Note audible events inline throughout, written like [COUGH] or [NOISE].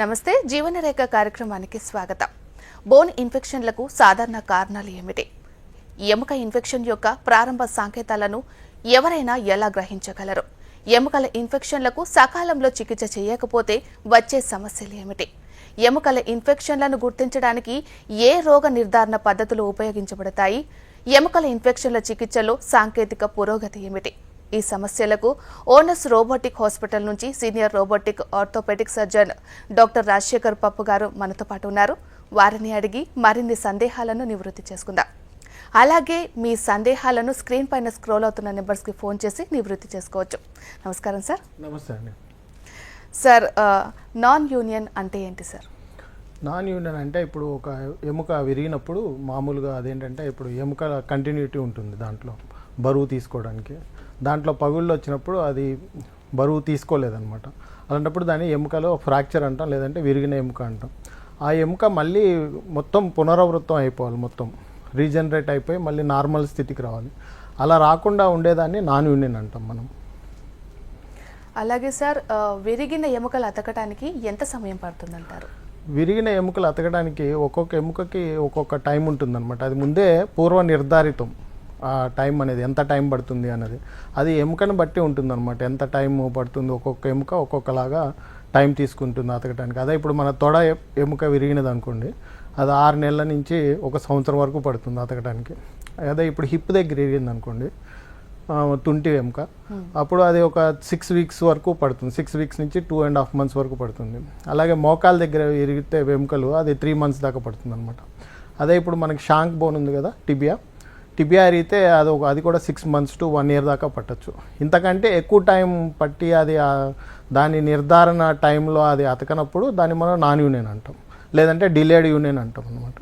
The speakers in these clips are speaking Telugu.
నమస్తే జీవనరేఖ కార్యక్రమానికి స్వాగతం. బోన్ ఇన్ఫెక్షన్లకు సాధారణ కారణాలు ఏమిటి? ఎముక ఇన్ఫెక్షన్ యొక్క ప్రారంభ సంకేతాలను ఎవరైనా ఎలా గ్రహించగలరు? ఎముకల ఇన్ఫెక్షన్లకు సకాలంలో చికిత్స చేయకపోతే వచ్చే సమస్యలు ఏమిటి? ఎముకల ఇన్ఫెక్షన్లను గుర్తించడానికి ఏ రోగ నిర్ధారణ పద్ధతులు ఉపయోగించబడతాయి? ఎముకల ఇన్ఫెక్షన్ల చికిత్సలో సాంకేతిక పురోగతి ఏమిటి? ఈ సమస్యలకు ఓనస్ రోబోటిక్ హాస్పిటల్ నుంచి senior robotic orthopedic surgeon doctor Rajasekhar Pappu గారు మనతో పాటు ఉన్నారు. వారిని అడిగి మరిన్ని సందేహాలను నివృత్తి చేసుకుందాం. అలాగే మీ సందేహాలను స్క్రీన్ పైన స్క్రోల్ అవుతున్న నెంబర్స్కి ఫోన్ చేసి నివృత్తి చేసుకోవచ్చు. నమస్కారం సార్. నమస్తే అండి. సార్ నాన్ యూనియన్ అంటే ఏంటి సార్? నాన్ యూనియన్ అంటే ఇప్పుడు ఒక ఎముక విరిగినప్పుడు మామూలుగా అదేంటంటే ఇప్పుడు ఎముక కంటిన్యూటీ ఉంటుంది దాంట్లో బరువు తీసుకోవడానికి. దాంట్లో పగుళ్ళు వచ్చినప్పుడు అది బరువు తీసుకోలేదన్నమాట. అలాంటప్పుడు దాన్ని ఎముకలో ఫ్రాక్చర్ అంటాం లేదంటే విరిగిన ఎముక అంటాం. ఆ ఎముక మళ్ళీ మొత్తం పునరావృతం అయిపోవాలి మొత్తం. రీజనరేట్ అయిపోయి మళ్ళీ నార్మల్ స్థితికి రావాలి. అలా రాకుండా ఉండేదాన్ని నాన్ యూనియన్ అంటాం మనం. అలాగే సార్ విరిగిన ఎముకలు అతకటానికి ఎంత సమయం పడుతుందంటారు? విరిగిన ఎముకలు అతకడానికి ఒక్కొక్క ఎముకకి ఒక్కొక్క టైం ఉంటుందన్నమాట. అది ముందే పూర్వ నిర్ధారితం టైం అనేది ఎంత టైం పడుతుంది అన్నది. అది ఎముకను బట్టి ఉంటుందన్నమాట. ఎంత టైం పడుతుంది ఒక్కొక్క ఎముక ఒక్కొక్కలాగా టైం తీసుకుంటుంది అతకడానికి అదే ఇప్పుడు మన తొడ ఎముక విరిగినది అనుకోండి అది ఆరు నెలల నుంచి ఒక సంవత్సరం వరకు పడుతుంది అతకడానికి అదే ఇప్పుడు హిప్ దగ్గర విరిగింది అనుకోండి తుంటి ఎముక అప్పుడు అది ఒక సిక్స్ వీక్స్ వరకు పడుతుంది. సిక్స్ వీక్స్ నుంచి టూ అండ్ హాఫ్ మంత్స్ వరకు పడుతుంది. అలాగే మోకాల దగ్గర ఇరిగితే ఎముకలు అది త్రీ మంత్స్ దాకా పడుతుంది అనమాట అదే ఇప్పుడు మనకి షాంక్ బోన్ ఉంది కదా టిబియా టిబియా అరిగితే అది ఒక అది కూడా six months to one year దాకా పట్టచ్చు. ఇంతకంటే ఎక్కువ టైం పట్టి అది దాని నిర్ధారణ టైంలో అది అతకనప్పుడు దాన్ని మనం నాన్ యూనియన్ అంటాం. లేదంటే డిలేడ్ యూనియన్ అంటాం అనమాట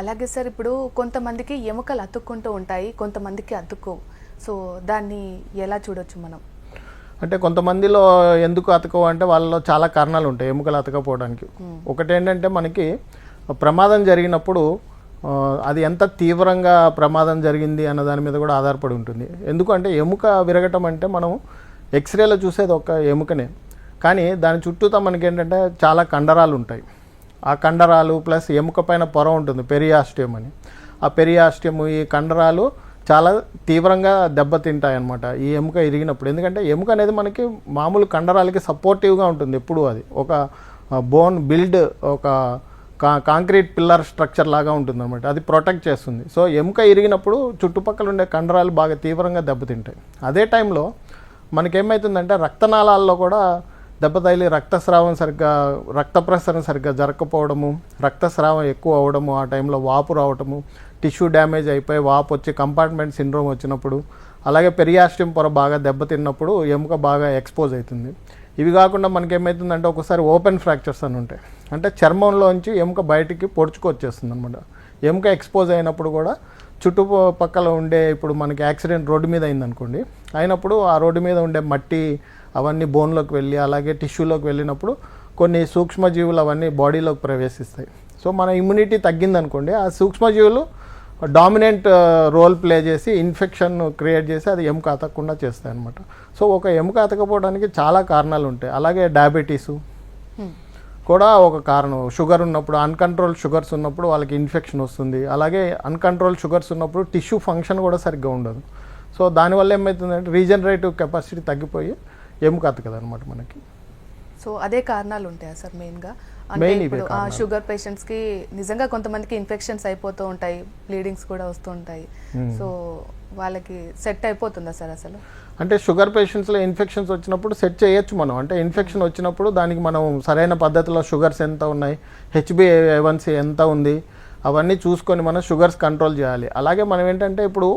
అలాగే సార్ ఇప్పుడు కొంతమందికి ఎముకలు అతుక్కుంటూ ఉంటాయి కొంతమందికి అతుక్కోవు. సో దాన్ని ఎలా చూడొచ్చు మనం? అంటే కొంతమందిలో ఎందుకు అతకవు అంటే వాళ్ళలో చాలా కారణాలు ఉంటాయి ఎముకలు అతకపోవడానికి. ఒకటి ఏంటంటే మనకి ప్రమాదం జరిగినప్పుడు అది ఎంత తీవ్రంగా ప్రమాదం జరిగింది అన్న దాని మీద కూడా ఆధారపడి ఉంటుంది. ఎందుకంటే ఎముక విరగటం అంటే మనం ఎక్స్రేలో చూసేది ఒక ఎముకనే. కానీ దాని చుట్టూతో మనకి ఏంటంటే చాలా కండరాలు ఉంటాయి. ఆ కండరాలు ప్లస్ ఎముక పైన పొర ఉంటుంది పెరియాస్టియం అని. ఆ పెరియాస్టియం ఈ కండరాలు చాలా తీవ్రంగా దెబ్బతింటాయి అన్నమాట ఈ ఎముక ఇరిగినప్పుడు. ఎందుకంటే ఎముక అనేది మనకి మామూలు కండరాలకి సపోర్టివ్గా ఉంటుంది ఎప్పుడు అది. ఒక బోన్ బిల్డ్ ఒక కా కాంక్రీట్ పిల్లర్ స్ట్రక్చర్ లాగా ఉంటుంది అనమాట అది ప్రొటెక్ట్ చేస్తుంది. సో ఎముక ఇరిగినప్పుడు చుట్టుపక్కల ఉండే కండరాలు బాగా తీవ్రంగా దెబ్బతింటాయి. అదే టైంలో మనకేమవుతుందంటే రక్తనాళాల్లో కూడా దెబ్బ తగిలి రక్తస్రావం సరిగ్గా రక్త ప్రసరణ సరిగ్గా జరగకపోవడము రక్తస్రావం ఎక్కువ అవడము ఆ టైంలో వాపు రావడము టిష్యూ డ్యామేజ్ అయిపోయి వాపు వచ్చి కంపార్ట్మెంట్ సిండ్రోమ్ వచ్చినప్పుడు అలాగే పెరియాస్టియం పొర బాగా దెబ్బతిన్నప్పుడు ఎముక బాగా ఎక్స్పోజ్ అవుతుంది. ఇవి కాకుండా మనకేమవుతుందంటే ఒకసారి ఓపెన్ ఫ్రాక్చర్స్ అని ఉంటాయి. అంటే చర్మంలోంచి ఎముక బయటికి పొడుచుకొచ్చేస్తుంది అనమాట ఎముక ఎక్స్పోజ్ అయినప్పుడు కూడా చుట్టుపక్కల ఉండే ఇప్పుడు మనకి యాక్సిడెంట్ రోడ్డు మీద అయిందనుకోండి అయినప్పుడు ఆ రోడ్డు మీద ఉండే మట్టి అవన్నీ బోన్లోకి వెళ్ళి అలాగే టిష్యూలోకి వెళ్ళినప్పుడు కొన్ని సూక్ష్మజీవులు అవన్నీ బాడీలోకి ప్రవేశిస్తాయి. సో మన ఇమ్యూనిటీ తగ్గిందనుకోండి ఆ సూక్ష్మజీవులు డామినెంట్ రోల్ ప్లే చేసి ఇన్ఫెక్షన్ క్రియేట్ చేసి అది ఎముక అతకకుండా చేస్తాయి అనమాట సో ఒక ఎముక అతకపోవడానికి చాలా కారణాలు ఉంటాయి. అలాగే డయాబెటీసు. కూడా ఒక కారణం. షుగర్ ఉన్నప్పుడు అన్కంట్రోల్ షుగర్స్ ఉన్నప్పుడు వాళ్ళకి ఇన్ఫెక్షన్ వస్తుంది. అలాగే అన్కంట్రోల్ షుగర్స్ ఉన్నప్పుడు టిష్యూ ఫంక్షన్ కూడా సరిగ్గా ఉండదు. సో దానివల్ల ఏమవుతుందంటే రీజనరేటివ్ కెపాసిటీ తగ్గిపోయి ఎముక అతకదు అనమాట మనకి. సో అదే కారణాలు ఉంటాయా సార్ మెయిన్గా? అంటే ఇప్పుడు. షుగర్ పేషెంట్స్కి నిజంగా కొంతమందికి ఇన్ఫెక్షన్స్ అయిపోతూ ఉంటాయి బ్లీడింగ్స్ కూడా వస్తూ ఉంటాయి. సో వాళ్ళకి సెట్ అయిపోతుందా సార్ అసలు? అంటే షుగర్ పేషెంట్స్లో ఇన్ఫెక్షన్స్ వచ్చినప్పుడు సెట్ చేయొచ్చు మనం. అంటే ఇన్ఫెక్షన్ వచ్చినప్పుడు దానికి మనం సరైన పద్ధతిలో షుగర్స్ ఎంత ఉన్నాయి హెచ్బిఏవన్సీ ఎంత ఉంది అవన్నీ చూసుకొని మనం షుగర్స్ కంట్రోల్ చేయాలి. అలాగే మనం ఏంటంటే ఇప్పుడు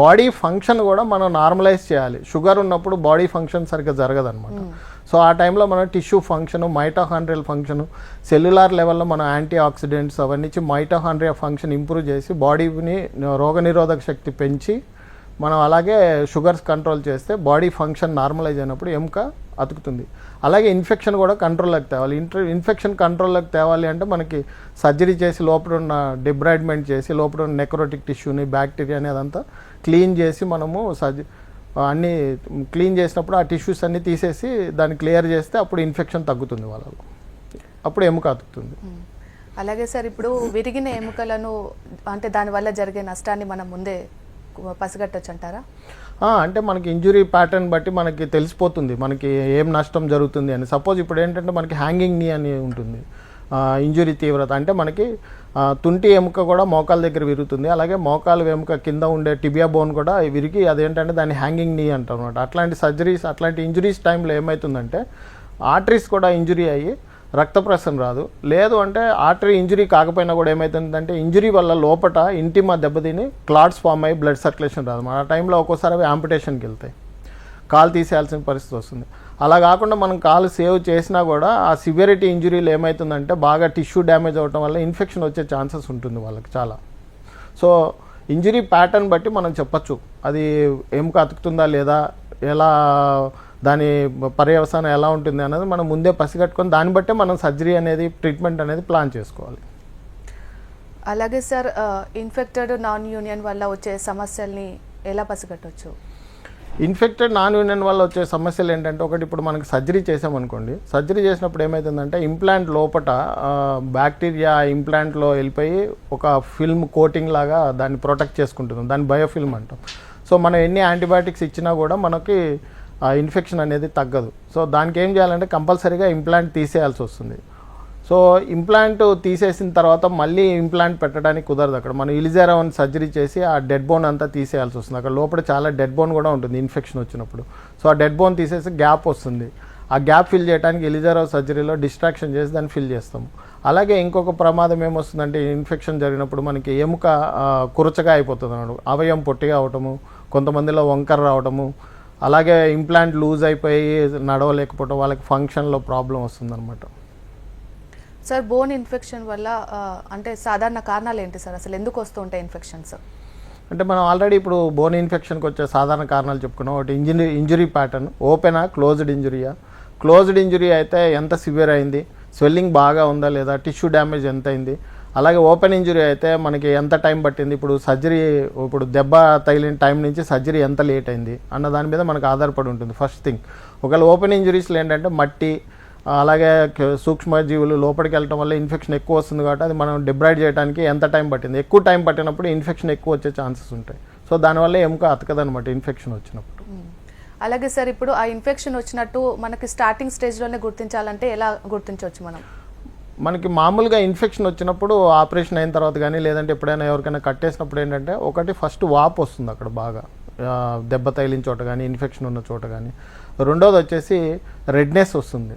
బాడీ ఫంక్షన్ కూడా మనం నార్మలైజ్ చేయాలి. షుగర్ ఉన్నప్పుడు బాడీ ఫంక్షన్ సరిగ్గా జరగదన్నమాట. సో ఆ టైంలో మనం tissue function mitochondrial function cellular లెవెల్లో మనం యాంటీ ఆక్సిడెంట్స్ అవన్నీ ఇచ్చి మైటోహాండ్రియా ఫంక్షన్ ఇంప్రూవ్ చేసి బాడీని రోగనిరోధక శక్తి పెంచి మనం అలాగే షుగర్స్ కంట్రోల్ చేస్తే బాడీ ఫంక్షన్ నార్మలైజ్ అయినప్పుడు ఎముక అతుకుతుంది. అలాగే ఇన్ఫెక్షన్ కూడా కంట్రోల్లోకి తేవాలి. ఇంటర్ ఇన్ఫెక్షన్ కంట్రోల్లోకి తేవాలి అంటే మనకి సర్జరీ చేసి లోపల ఉన్న డిబ్రాయిడ్మెంట్ చేసి లోపల ఉన్న నెక్రోటిక్ టిష్యూని బ్యాక్టీరియాని అదంతా క్లీన్ చేసి మనము సర్జ అన్నీ క్లీన్ చేసినప్పుడు ఆ టిష్యూస్ అన్నీ తీసేసి దాన్ని క్లియర్ చేస్తే అప్పుడు ఇన్ఫెక్షన్ తగ్గుతుంది వాళ్ళలో అప్పుడు ఎముక అతుకుతుంది. అలాగే సార్ ఇప్పుడు విరిగిన ఎముకలను అంటే దానివల్ల జరిగే నష్టాన్ని మనం ముందే పసిగట్టొచ్చు అంటారా? అంటే మనకి ఇంజురీ ప్యాటర్న్ బట్టి మనకి తెలిసిపోతుంది. మనకి ఏం నష్టం జరుగుతుంది అని. సపోజ్ ఇప్పుడు ఏంటంటే మనకి హ్యాంగింగ్ నీ అని ఉంటుంది. ఇంజురీ తీవ్రత. అంటే మనకి తుంటి ఎముక కూడా మోకాల దగ్గర విరుగుతుంది. అలాగే మోకాలు ఎముక కింద ఉండే టిబియా బోన్ కూడా విరిగి అదేంటంటే దాన్ని హ్యాంగింగ్ నీ అంటారు అనమాట అట్లాంటి సర్జరీస్ అట్లాంటి ఇంజురీస్ టైంలో ఏమవుతుందంటే ఆర్టరీస్ కూడా ఇంజురీ అయ్యి రక్త ప్రసరణ రాదు. లేదు అంటే ఆర్టరీ ఇంజురీ కాకపోయినా కూడా ఏమవుతుందంటే ఇంజురీ వల్ల లోపట ఇంటిమా దెబ్బతిని క్లాట్స్ ఫామ్ అయ్యి బ్లడ్ సర్క్యులేషన్ రాదు. ఆ టైంలో ఒక్కోసారి అవి ఆంపిటేషన్కి వెళ్తాయి. కాలు తీసేయాల్సిన పరిస్థితి వస్తుంది. అలా కాకుండా మనం కాలు సేవ్ చేసినా కూడా ఆ సివియరిటీ ఇంజురీలు ఏమవుతుందంటే బాగా టిష్యూ డ్యామేజ్ అవ్వడం వల్ల ఇన్ఫెక్షన్ వచ్చే ఛాన్సెస్ ఉంటుంది వాళ్ళకి చాలా. సో ఇంజురీ ప్యాటర్న్ బట్టి మనం చెప్పచ్చు. అది ఏం కతుకుతుందా లేదా ఎలా దాని పర్యవసానం ఎలా ఉంటుంది అనేది మనం ముందే పసిగట్టుకొని దాన్ని బట్టే మనం సర్జరీ అనేది ట్రీట్మెంట్ అనేది ప్లాన్ చేసుకోవాలి. అలాగే సార్ ఇన్ఫెక్టెడ్ నాన్ యూనియన్ వల్ల వచ్చే సమస్యల్ని ఎలా పసిగట్టొచ్చు? ఇన్ఫెక్టెడ్ నాన్ యూనియన్ వల్ల వచ్చే సమస్యలు ఏంటంటే ఒకటి ఇప్పుడు మనకి సర్జరీ చేసామనుకోండి సర్జరీ చేసినప్పుడు ఏమవుతుందంటే ఇంప్లాంట్ లోపట బ్యాక్టీరియా ఇంప్లాంట్లో వెళ్ళిపోయి ఒక ఫిల్మ్ కోటింగ్ లాగా దాన్ని ప్రొటెక్ట్ చేసుకుంటుంది దాన్ని బయోఫిల్మ్ అంటాం. సో మనం ఎన్ని యాంటీబయాటిక్స్ ఇచ్చినా కూడా మనకి ఆ ఇన్ఫెక్షన్ అనేది తగ్గదు. సో దానికి ఏం చేయాలంటే కంపల్సరీగా ఇంప్లాంట్ తీసేయాల్సి వస్తుంది. సో ఇంప్లాంట్ తీసేసిన తర్వాత మళ్ళీ ఇంప్లాంట్ పెట్టడానికి కుదరదు అక్కడ. మనం ఇలిజారావన్ సర్జరీ చేసి ఆ డెడ్ బోన్ అంతా తీసేయాల్సి వస్తుంది. అక్కడ లోపల చాలా డెడ్ బోన్ కూడా ఉంటుంది ఇన్ఫెక్షన్ వచ్చినప్పుడు. సో ఆ డెడ్ బోన్ తీసేసి గ్యాప్ వస్తుంది. ఆ గ్యాప్ ఫిల్ చేయడానికి ఎలిజారావ్ సర్జరీలో డిస్ట్రాక్షన్ చేసి దాన్ని ఫిల్ చేస్తాము. అలాగే ఇంకొక ప్రమాదం ఏమొస్తుందంటే ఇన్ఫెక్షన్ జరిగినప్పుడు మనకి ఎముక కురచగా అయిపోతుంది అన్నాడు అవయం పొట్టిగా అవటము కొంతమందిలో వంకర రావటము అలాగే ఇంప్లాంట్ లూజ్ అయిపోయి నడవలేకపోవటం వాళ్ళకి ఫంక్షన్లో ప్రాబ్లం వస్తుందన్నమాట. సార్ బోన్ ఇన్ఫెక్షన్ వల్ల అంటే సాధారణ కారణాలు ఏంటి సార్? అసలు ఎందుకు వస్తూ ఉంటాయి ఇన్ఫెక్షన్స్? అంటే మనం ఆల్రెడీ ఇప్పుడు బోన్ ఇన్ఫెక్షన్కి వచ్చే సాధారణ కారణాలు చెప్పుకున్నాం. ఒకటి ఇంజరీ ఇంజురీ ప్యాటర్న్. ఓపెనా క్లోజ్డ్ ఇంజురీయా? క్లోజ్డ్ ఇంజురీ అయితే ఎంత సివియర్ అయింది? స్వెల్లింగ్ బాగా ఉందా లేదా? టిష్యూ డ్యామేజ్ ఎంత అయింది అలాగే ఓపెన్ ఇంజురీ అయితే మనకి ఎంత టైం పట్టింది? ఇప్పుడు సర్జరీ ఇప్పుడు దెబ్బ తగిలిన టైం నుంచి సర్జరీ ఎంత లేట్ అయింది? అన్న దాని మీద మనకు ఆధారపడి ఉంటుంది ఫస్ట్ థింగ్. ఒకవేళ ఓపెన్ ఇంజురీస్లో ఏంటంటే మట్టి అలాగే సూక్ష్మజీవులు లోపలికి వెళ్ళటం వల్ల ఇన్ఫెక్షన్ ఎక్కువ వస్తుంది కాబట్టి అది మనం డిబ్రైడ్ చేయడానికి ఎంత టైం పట్టింది? ఎక్కువ టైం పట్టినప్పుడు ఇన్ఫెక్షన్ ఎక్కువ వచ్చే ఛాన్సెస్ ఉంటాయి. సో దానివల్ల ఎముక అతకదనమాట ఇన్ఫెక్షన్ వచ్చినప్పుడు. అలాగే సార్ ఇప్పుడు ఆ ఇన్ఫెక్షన్ వచ్చినట్టు మనకి స్టార్టింగ్ స్టేజ్లోనే గుర్తించాలంటే ఎలా గుర్తించవచ్చు మనం? మనకి మామూలుగా ఇన్ఫెక్షన్ వచ్చినప్పుడు ఆపరేషన్ అయిన తర్వాత కానీ లేదంటే ఎప్పుడైనా ఎవరికైనా కట్టేసినప్పుడు ఏంటంటే ఒకటి ఫస్ట్ వాపు వస్తుంది అక్కడ బాగా. దెబ్బ తగిలిన చోట కానీ ఇన్ఫెక్షన్ ఉన్న చోట కానీ. రెండోది వచ్చేసి రెడ్నెస్ వస్తుంది.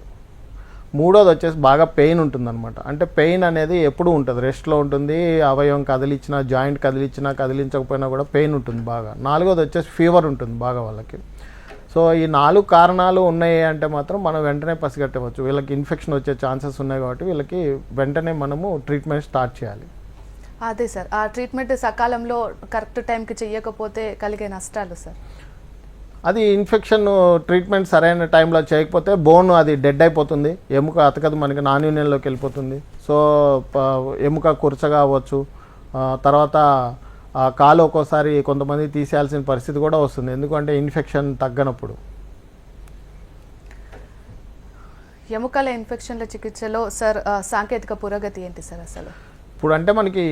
మూడోది వచ్చేసి బాగా పెయిన్ ఉంటుంది అనమాట అంటే పెయిన్ అనేది ఎప్పుడు ఉంటుంది. రెస్ట్లో ఉంటుంది అవయవం కదిలిచ్చినా జాయింట్ కదిలిచ్చినా కదిలించకపోయినా కూడా పెయిన్ ఉంటుంది బాగా. నాలుగోది వచ్చేసి ఫీవర్ ఉంటుంది బాగా వాళ్ళకి. సో ఈ నాలుగు కారణాలు ఉన్నాయి అంటే మాత్రం మనం వెంటనే పసిగట్టవచ్చు. వీళ్ళకి ఇన్ఫెక్షన్ వచ్చే ఛాన్సెస్ ఉన్నాయి కాబట్టి వీళ్ళకి వెంటనే మనము ట్రీట్మెంట్ స్టార్ట్ చేయాలి. అదే సార్. ఆ ట్రీట్మెంట్ సకాలంలో కరెక్ట్ టైంకి చెయ్యకపోతే కలిగే నష్టాలు సార్. అది ఇన్ఫెక్షన్ ట్రీట్మెంట్ సరైన టైంలో చేయకపోతే బోన్ అది డెడ్ అయిపోతుంది. ఎముక అతకదు మనకి నాన్ యూనియన్లోకి వెళ్ళిపోతుంది. సో ఎముక కురచగా అవ్వచ్చు. తర్వాత కాలు ఒక్కోసారి కొంతమంది తీసేయాల్సిన పరిస్థితి కూడా వస్తుంది. ఎందుకంటే ఇన్ఫెక్షన్ తగ్గనప్పుడు. ఎముకల ఇన్ఫెక్షన్ల చికిత్సలో సార్ సాంకేతిక పురోగతి ఏంటి సార్ అసలు? ఇప్పుడు అంటే మనకి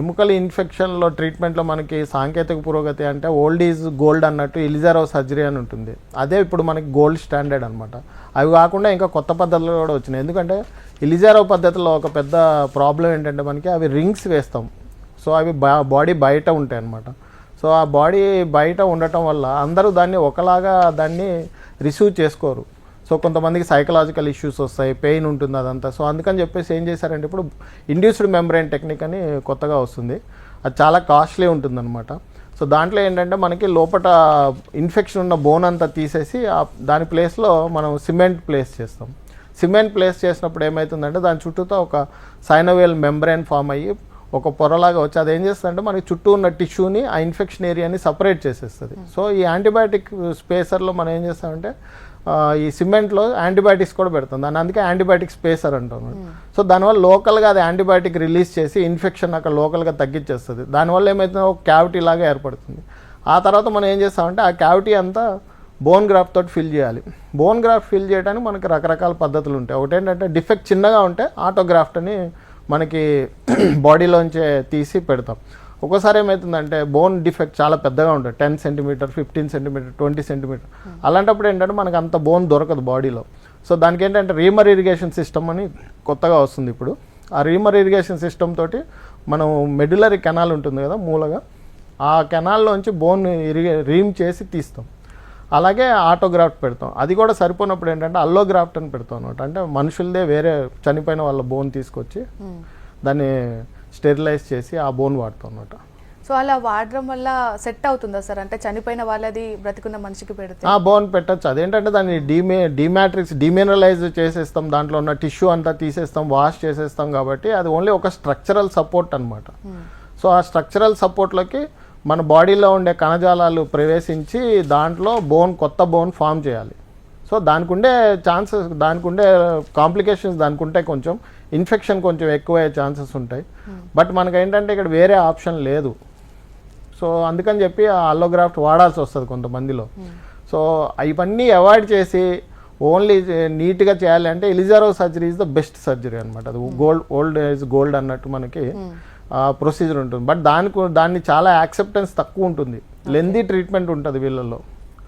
ఎముకల ఇన్ఫెక్షన్లో ట్రీట్మెంట్లో మనకి సాంకేతిక పురోగతి అంటే ఓల్డ్ ఈజ్ గోల్డ్ అన్నట్టు ఇలిజారో సర్జరీ అని ఉంటుంది. అదే ఇప్పుడు మనకి గోల్డ్ స్టాండర్డ్ అనమాట అవి కాకుండా ఇంకా కొత్త పద్ధతులు కూడా వచ్చినాయి. ఎందుకంటే ఇలిజారో పద్ధతిలో ఒక పెద్ద ప్రాబ్లం ఏంటంటే మనకి అవి రింగ్స్ వేస్తాం. సో అవి బాడీ బయట ఉంటాయి అన్నమాట. సో ఆ బాడీ బయట ఉండటం వల్ల అందరూ దాన్ని ఒకలాగా దాన్ని రిసీవ్ చేసుకోరు. సో కొంతమందికి సైకలాజికల్ ఇష్యూస్ వస్తాయి పెయిన్ ఉంటుంది అదంతా. సో అందుకని చెప్పేసి ఏం చేశారంటే ఇప్పుడు ఇండ్యూస్డ్ మెంబ్రెయిన్ టెక్నిక్ అని కొత్తగా వస్తుంది. అది చాలా కాస్ట్లీ ఉంటుందన్నమాట. సో దాంట్లో ఏంటంటే మనకి లోపల ఇన్ఫెక్షన్ ఉన్న బోన్ అంతా తీసేసి ఆ దాని ప్లేస్లో మనం సిమెంట్ ప్లేస్ చేస్తాం. సిమెంట్ ప్లేస్ చేసినప్పుడు ఏమవుతుందంటే దాని చుట్టూతో ఒక సైనోవేల్ మెంబ్రెయిన్ ఫామ్ అయ్యి ఒక పొరలాగా వచ్చి అది ఏం చేస్తుందంటే మనకి చుట్టూ ఉన్న టిష్యూని ఆ ఇన్ఫెక్షన్ ఏరియాని సపరేట్ చేసేస్తుంది. సో ఈ యాంటీబయాటిక్ స్పేసర్లో మనం ఏం చేస్తామంటే ఈ సిమెంట్లో యాంటీబయాటిక్స్ కూడా పెడుతుంది దాన్ని అందుకే యాంటీబయాటిక్ స్పేసర్ అంటాం సో దానివల్ల లోకల్గా అది యాంటీబయాటిక్ రిలీజ్ చేసి ఇన్ఫెక్షన్ అక్కడ లోకల్గా తగ్గించేస్తుంది. దానివల్ల ఏమవుతుందో ఒక క్యావిటీ లాగా ఏర్పడుతుంది. ఆ తర్వాత మనం ఏం చేస్తామంటే ఆ క్యావిటీ అంతా బోన్ గ్రాఫ్ట్ తోటి ఫిల్ చేయాలి. బోన్ గ్రాఫ్ట్ ఫిల్ చేయడానికి మనకి రకరకాల పద్ధతులు ఉంటాయి. ఒకటి ఏంటంటే డిఫెక్ట్ చిన్నగా ఉంటే ఆటోగ్రాఫ్ట్ అని మనకి [CLEARS THROAT] బాడీలోంచే తీసి పెడతాం. ఒక్కోసారి ఏమవుతుందంటే బోన్ డిఫెక్ట్ చాలా పెద్దగా ఉంటుంది. Ten centimetre fifteen centimetre twenty centimetre. అలాంటప్పుడు ఏంటంటే మనకు అంత బోన్ దొరకదు బాడీలో. సో దానికి ఏంటంటే రీమర్ ఇరిగేషన్ సిస్టమ్ అని కొత్తగా వస్తుంది ఇప్పుడు. ఆ రీమర్ ఇరిగేషన్ సిస్టమ్ తోటి మనం మెడ్యులరీ కెనాల్ ఉంటుంది కదా మూలగా. ఆ కెనాల్లోంచి బోన్ ఇరిగే రీమ్ చేసి తీస్తాం. అలాగే ఆటోగ్రాఫ్ట్ పెడతాం. అది కూడా సరిపోయినప్పుడు ఏంటంటే అల్లోగ్రాఫ్ట్ అని పెడతాం అనమాట అంటే మనుషులదే వేరే చనిపోయిన వాళ్ళ బోన్ తీసుకొచ్చి దాన్ని స్టెరిలైజ్ చేసి ఆ బోన్ వాడతాం అనమాట సో అలా వాడడం వల్ల సెట్ అవుతుందా సార్? అంటే చనిపోయిన వాళ్ళది బ్రతికున్న మనిషికి పెడితే? ఆ బోన్ పెట్టచ్చు. అదేంటంటే దాన్ని డీమే డిమాట్రిక్స్ డిమినరలైజ్ చేసేస్తాం దాంట్లో ఉన్న టిష్యూ అంతా తీసేస్తాం వాష్ చేసేస్తాం కాబట్టి అది ఓన్లీ ఒక స్ట్రక్చరల్ సపోర్ట్ అనమాట సో ఆ స్ట్రక్చరల్ సపోర్ట్లోకి మన బాడీలో ఉండే కణజాలాలు ప్రవేశించి దాంట్లో బోన్ కొత్త బోన్ ఫామ్ చేయాలి. సో దానికి ఉండే ఛాన్సెస్ దానికి ఉండే కాంప్లికేషన్స్ దానికి ఉంటాయి కొంచెం ఇన్ఫెక్షన్ కొంచెం ఎక్కువ అయ్యే ఛాన్సెస్ ఉంటాయి. బట్ మనకు ఏంటంటే ఇక్కడ వేరే ఆప్షన్ లేదు. సో అందుకని చెప్పి ఆ అల్లోగ్రాఫ్ట్ వాడాల్సి వస్తుంది కొంతమందిలో. సో ఇవన్నీ అవాయిడ్ చేసి ఓన్లీ నీట్గా చేయాలి అంటే Ilizarov surgery is the best surgery అనమాట అది గోల్డ్ ఓల్డ్ ఏజ్ గోల్డ్ అన్నట్టు మనకి. ప్రొసీజర్ ఉంటుంది. బట్ దానికి దాన్ని చాలా యాక్సెప్టెన్స్ తక్కువ ఉంటుంది. లెందీ ట్రీట్మెంట్ ఉంటుంది వీళ్ళల్లో.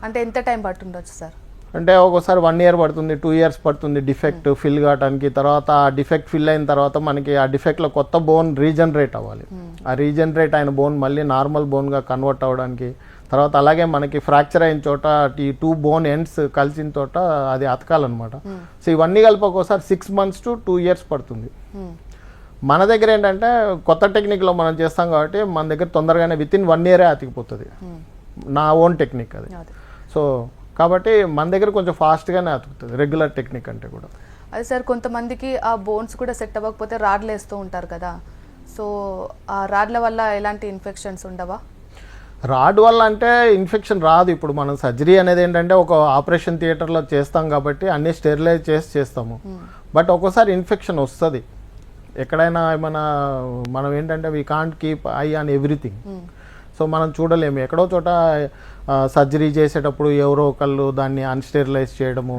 అంటే ఎంత టైం పట్టుండొచ్చు సార్ అంటే ఒక్కోసారి వన్ ఇయర్ పడుతుంది టూ ఇయర్స్ పడుతుంది డిఫెక్ట్ ఫిల్ కావడానికి తర్వాత ఆ డిఫెక్ట్ ఫిల్ అయిన తర్వాత మనకి ఆ డిఫెక్ట్లో కొత్త బోన్ రీజనరేట్ అవ్వాలి. ఆ రీజనరేట్ అయిన బోన్ మళ్ళీ నార్మల్ బోన్గా కన్వర్ట్ అవ్వడానికి. తర్వాత అలాగే మనకి ఫ్రాక్చర్ అయిన చోట ఈ టూ బోన్ ఎండ్స్ కలిసిన చోట అది అతకాలన్నమాట. సో ఇవన్నీ కలిపి ఒక్కోసారి six months to two years పడుతుంది. Hmm. మన దగ్గర ఏంటంటే కొత్త టెక్నిక్లో మనం చేస్తాం కాబట్టి మన దగ్గర తొందరగానే విత్ ఇన్ వన్ ఇయరే అతికిపోతుంది. నా ఓన్ టెక్నిక్ అది. సో కాబట్టి మన దగ్గర కొంచెం ఫాస్ట్గానే అతుకుతుంది రెగ్యులర్ టెక్నిక్ అంటే కూడా. అదే సార్ కొంతమందికి ఆ బోన్స్ కూడా సెట్ అవ్వకపోతే రాడ్లు వేస్తూ ఉంటారు కదా. సో ఆ రాడ్ల వల్ల ఎలాంటి ఇన్ఫెక్షన్స్ ఉండవా? రాడ్ వల్ల అంటే ఇన్ఫెక్షన్ రాదు. ఇప్పుడు మనం సర్జరీ అనేది ఏంటంటే ఒక ఆపరేషన్ థియేటర్లో చేస్తాం కాబట్టి అన్ని స్టెరిలైజ్ చేసి చేస్తాము. బట్ ఒక్కోసారి ఇన్ఫెక్షన్ వస్తుంది. ఎక్కడైనా ఏమైనా మనం ఏంటంటే we can't keep eye on everything so మనం చూడలేము. ఎక్కడో చోట సర్జరీ చేసేటప్పుడు ఎవరో ఒకళ్ళు దాన్ని అన్స్టెరిలైజ్ చేయడము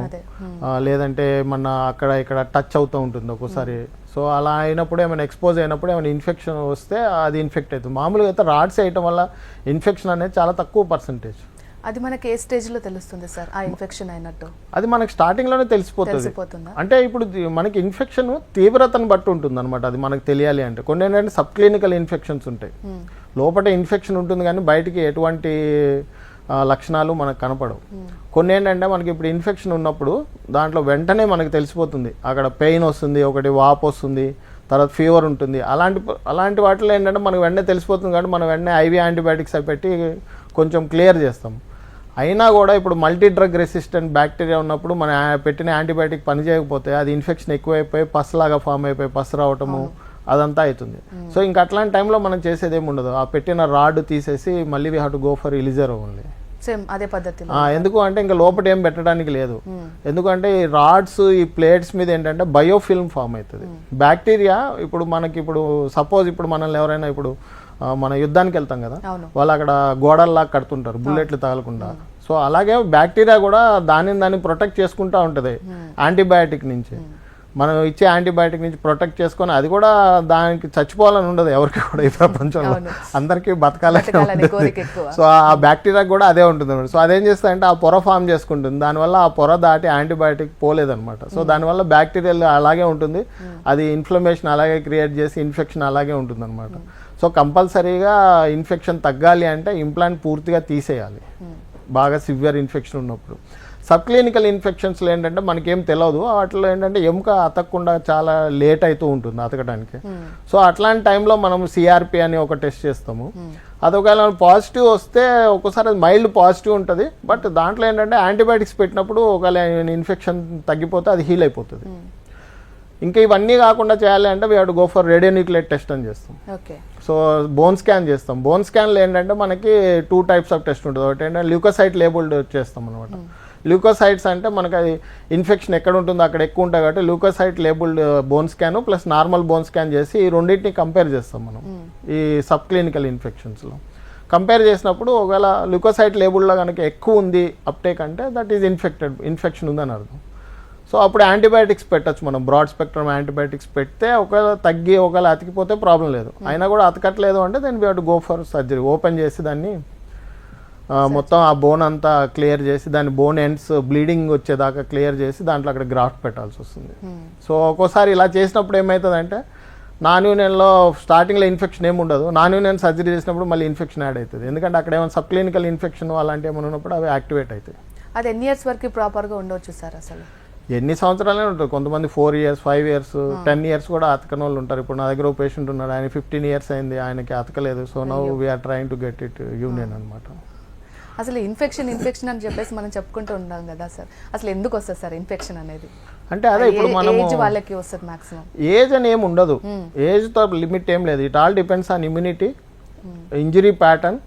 ఆ, లేదంటే మన అక్కడ ఇక్కడ టచ్ అవుతూ ఉంటుంది ఒక్కోసారి. సో అలా అయినప్పుడు ఏమైనా ఎక్స్పోజ్ అయినప్పుడు ఏమైనా ఇన్ఫెక్షన్ వస్తే అది ఇన్ఫెక్ట్ అవుతుంది. మామూలుగా అయితే రాడ్స్ వేయటం వల్ల ఇన్ఫెక్షన్ అనేది చాలా తక్కువ పర్సంటేజ్ అది మనకి ఏ స్టేజ్లో తెలుస్తుంది సార్ ఆ ఇన్ఫెక్షన్ అయినట్టు. అది మనకి స్టార్టింగ్లోనే తెలిసిపోతుంది. తెలిసిపోతుందా? అంటే ఇప్పుడు మనకి ఇన్ఫెక్షన్ తీవ్రతను బట్టి ఉంటుంది అనమాట అది మనకు తెలియాలి అంటే. కొన్ని ఏంటంటే సబ్ క్లినికల్ ఇన్ఫెక్షన్స్ ఉంటాయి. Hmm. లోపల ఇన్ఫెక్షన్ ఉంటుంది కానీ బయటికి ఎటువంటి లక్షణాలు మనకు కనపడవు. కొన్ని ఏంటంటే మనకి ఇప్పుడు ఇన్ఫెక్షన్ ఉన్నప్పుడు దాంట్లో వెంటనే మనకు తెలిసిపోతుంది. అక్కడ పెయిన్ వస్తుంది ఒకటి వాపు వస్తుంది తర్వాత ఫీవర్ ఉంటుంది. అలాంటి అలాంటి వాటిలో ఏంటంటే మనకు వెంటనే తెలిసిపోతుంది కాబట్టి మనం వెంటనే ఐవి యాంటీబయాటిక్స్ అవి పెట్టి కొంచెం క్లియర్ చేస్తాం. అయినా కూడా ఇప్పుడు మల్టీ డ్రగ్ రెసిస్టెంట్ బ్యాక్టీరియా ఉన్నప్పుడు మన పెట్టిన యాంటీబయాటిక్ పని చేయకపోతే అది ఇన్ఫెక్షన్ ఎక్కువైపోయి పస్ లాగా ఫామ్ అయిపోయి పస్ రావటము అదంతా అవుతుంది సో ఇంకా అట్లాంటి టైంలో మనం చేసేది ఏమి ఉండదు. ఆ పెట్టిన రాడ్ తీసేసి మళ్ళీ we have to go for Ilizarov only. Same అదే పద్ధతిలో. ఎందుకు అంటే ఇంకా లోపల ఏం పెట్టడానికి లేదు. ఎందుకంటే ఈ రాడ్స్ ఈ ప్లేట్స్ మీద ఏంటంటే బయోఫిల్మ్ ఫామ్ అవుతుంది బ్యాక్టీరియా ఇప్పుడు మనకి ఇప్పుడు సపోజ్ ఇప్పుడు మనల్ని ఎవరైనా ఇప్పుడు మన యుద్ధానికి వెళ్తాం కదా. వాళ్ళు అక్కడ గోడల్లా కడుతుంటారు బుల్లెట్లు తగలకుండా సో అలాగే బ్యాక్టీరియా కూడా దానిని దాన్ని ప్రొటెక్ట్ చేసుకుంటా ఉంటుంది. యాంటీబయాటిక్ నుంచి. మనం ఇచ్చే యాంటీబయాటిక్ నుంచి ప్రొటెక్ట్ చేసుకొని అది కూడా దానికి చచ్చిపోవాలని ఉండదు ఎవరికి కూడా ఈ ప్రపంచంలో. అందరికీ బతకాలని. సో ఆ బ్యాక్టీరియా కూడా అదే ఉంటుంది అనమాట సో అదేం చేస్తుందంటే ఆ పొర ఫామ్ చేసుకుంటుంది. దానివల్ల ఆ పొర దాటి యాంటీబయాటిక్ పోలేదన్నమాట. సో దానివల్ల బ్యాక్టీరియల్ అలాగే ఉంటుంది. అది ఇన్ఫ్లమేషన్ అలాగే క్రియేట్ చేసి ఇన్ఫెక్షన్ అలాగే ఉంటుంది అనమాట సో కంపల్సరీగా ఇన్ఫెక్షన్ తగ్గాలి అంటే ఇంప్లాంట్ పూర్తిగా తీసేయాలి. బాగా సివియర్ ఇన్ఫెక్షన్ ఉన్నప్పుడు. సబ్ క్లినికల్ ఇన్ఫెక్షన్స్లో ఏంటంటే మనకేం తెలియదు వాటిలో ఏంటంటే ఎముక అతకకుండా చాలా లేట్ అవుతూ ఉంటుంది అతకడానికి. సో అట్లాంటి టైంలో మనం సిఆర్పి అని ఒక టెస్ట్ చేస్తాము. అది ఒకవేళ పాజిటివ్ వస్తే ఒక్కోసారి అది మైల్డ్ పాజిటివ్ ఉంటుంది. బట్ దాంట్లో ఏంటంటే యాంటీబయాటిక్స్ పెట్టినప్పుడు ఒకవేళ ఇన్ఫెక్షన్ తగ్గిపోతే అది హీల్ అయిపోతుంది. ఇంకా ఇవన్నీ కాకుండా చేయాలి అంటే we to go for radio nuclear test అని చేస్తాం. ఓకే. సో బోన్ స్కాన్ చేస్తాం. బోన్ స్కాన్లో ఏంటంటే మనకి టూ టైప్స్ ఆఫ్ టెస్ట్ ఉంటుంది. ఒకటి ఏంటంటే ల్యూకోసైట్ లేబుల్డ్ చేస్తాం అనమాట ల్యూకోసైట్స్ అంటే మనకి అది ఇన్ఫెక్షన్ ఎక్కడ ఉంటుందో అక్కడ ఎక్కువ ఉంటాయి కాబట్టి leukocyte labelled bone scan plus normal bone scan చేసి ఈ రెండింటిని కంపేర్ చేస్తాం మనం. ఈ సబ్ క్లినికల్ ఇన్ఫెక్షన్స్లో కంపేర్ చేసినప్పుడు ఒకవేళ లుకోసైట్ లేబుల్లో కనుక ఎక్కువ ఉంది అప్టేక్ అంటే దట్ ఈజ్ ఇన్ఫెక్టెడ్ ఇన్ఫెక్షన్ ఉందని అర్థం. సో అప్పుడు యాంటీబయాటిక్స్ పెట్టచ్చు మనం. బ్రాడ్ స్పెక్ట్రమ్ యాంటీబయాటిక్స్ పెడితే ఒకవేళ తగ్గి ఒకవేళ అతికిపోతే ప్రాబ్లం లేదు. అయినా కూడా అతకట్లేదు అంటే then we to go for surgery open చేసి దాన్ని మొత్తం ఆ బోన్ అంతా క్లియర్ చేసి దాని బోన్ ఎండ్స్ బ్లీడింగ్ వచ్చేదాకా క్లియర్ చేసి దాంట్లో అక్కడ గ్రాఫ్ట్ పెట్టాల్సి వస్తుంది. సో ఒక్కోసారి ఇలా చేసినప్పుడు ఏమవుతుందంటే నాన్ యూనియన్లో స్టార్టింగ్లో ఇన్ఫెక్షన్ ఏమి ఉండదు. నాన్ యూనియన్ సర్జరీ చేసినప్పుడు మళ్ళీ ఇన్ఫెక్షన్ యాడ్ అవుతుంది. ఎందుకంటే అక్కడ ఏమైనా సబ్ క్లినికల్ ఇన్ఫెక్షన్ అలాంటివి ఏమైనా ఉన్నప్పుడు అవి యాక్టివేట్ అవుతాయి. అది ఎన్ని ఇయర్స్ వరకు ప్రాపర్గా ఉండవచ్చు సార్ అసలు? ఎన్ని సంవత్సరాలే ఉంటుంది. కొంతమంది four years five years ten years కూడా అతకని వాళ్ళు ఉంటారు. ఇప్పుడు నా దగ్గర ఒక పేషెంట్ ఉన్నాడు. ఆయన ఫిఫ్టీన్ ఇయర్స్ అయింది. ఆయనకి అతకలేదు. So now we are trying to get it union అనమాట అసలు ఇన్ఫెక్షన్ ఇన్ఫెక్షన్ అని చెప్పేసి మనం చెప్పుకుంటూ ఉంటాం కదా సార్. అసలు ఎందుకు వస్తుంది సార్ ఇన్ఫెక్షన్ అనేది? అంటే అదే ఇప్పుడు ఏజ్ వాళ్ళకి వస్తుంది మాక్సిమం? ఏజ్ అని ఏమి ఉండదు. ఏజ్తో లిమిట్ ఏం లేదు. It all depends on immunity injury pattern.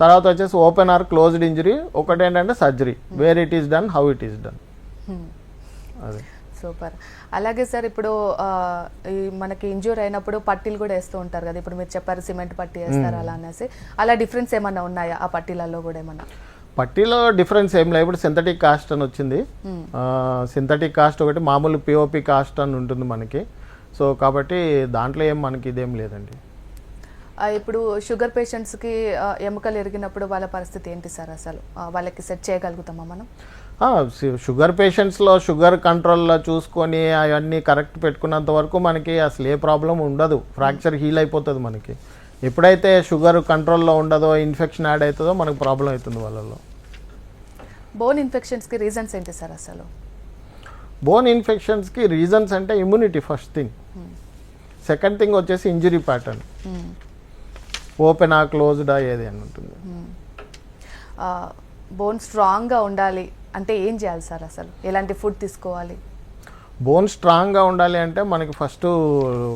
తర్వాత వచ్చేసి ఓపెన్ ఆర్ క్లోజ్డ్ ఇంజరీ. ఒకటి ఏంటంటే surgery where it is done how it is done. Super. అలాగే సార్ ఇప్పుడు మనకి ఇంజూర్ అయినప్పుడు పట్టీలు కూడా వేస్తూ ఉంటారు కదా. ఇప్పుడు మీరు చెప్పారు సిమెంట్ పట్టీ వేస్తారు అలా అనేసి. అలా డిఫరెన్స్ ఏమన్నా ఉన్నాయా ఆ పట్టీలలో కూడా ఏమన్నా? పట్టీలో డిఫరెన్స్ ఏం లేదు. ఇప్పుడు సింథటిక్ కాస్ట్ అని వచ్చింది. సింథటిక్ కాస్ట్ ఒకటి మామూలు పిఓపి కాస్ట్ అని ఉంటుంది మనకి. సో కాబట్టి దాంట్లో ఏం మనకి ఇదేం లేదండి. ఇప్పుడు షుగర్ పేషెంట్స్కి ఎముకలు ఎరిగినప్పుడు వాళ్ళ పరిస్థితి ఏంటి సార్ అసలు? వాళ్ళకి సెట్ చేయగలుగుతామా మనం? షుగర్ పేషెంట్స్లో షుగర్ కంట్రోల్లో చూసుకొని అవన్నీ కరెక్ట్ పెట్టుకున్నంత వరకు మనకి అసలు ఏ ప్రాబ్లం ఉండదు. ఫ్రాక్చర్ హీల్ అయిపోతుంది మనకి. ఎప్పుడైతే షుగర్ కంట్రోల్లో ఉండదో ఇన్ఫెక్షన్ యాడ్ అవుతుందో మనకు ప్రాబ్లం అవుతుంది వాళ్ళలో బోన్ ఇన్ఫెక్షన్స్కి రీజన్స్ ఏంటి సార్ అసలు? బోన్ ఇన్ఫెక్షన్స్కి రీజన్స్ అంటే immunity first thing. Second thing వచ్చేసి ఇంజరీ ప్యాటర్న్. ఓపెనా క్లోజ్డా ఏది అని ఉంటుంది. బోన్ స్ట్రాంగ్గా ఉండాలి. అంటే ఏం చేయాలి సార్ అసలు? ఎలాంటి ఫుడ్ తీసుకోవాలి? బోన్ స్ట్రాంగ్గా ఉండాలి అంటే మనకి ఫస్ట్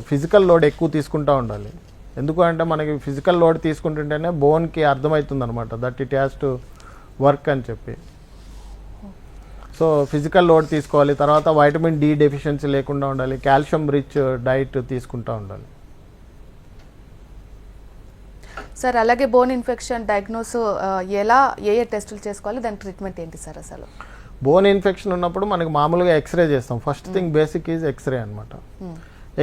ఫిజికల్ లోడ్ ఎక్కువ తీసుకుంటూ ఉండాలి. ఎందుకు అంటే మనకి ఫిజికల్ లోడ్ తీసుకుంటుంటేనే బోన్కి అర్థమవుతుంది అనమాట that it has to work అని చెప్పి. సో ఫిజికల్ లోడ్ తీసుకోవాలి. తర్వాత వైటమిన్ డి డెఫిషియన్సీ లేకుండా ఉండాలి. కాల్షియం రిచ్ డైట్ తీసుకుంటూ ఉండాలి. సార్ అలాగే బోన్ ఇన్ఫెక్షన్ డయాగ్నోస్ ఎలా ఏ ఏ టెస్టులు చేసుకోవాలి? దాని ట్రీట్మెంట్ ఏంటి సార్ అసలు? బోన్ ఇన్ఫెక్షన్ ఉన్నప్పుడు మనకి మామూలుగా ఎక్స్రే చేస్తాం. First thing basic is x-ray అనమాట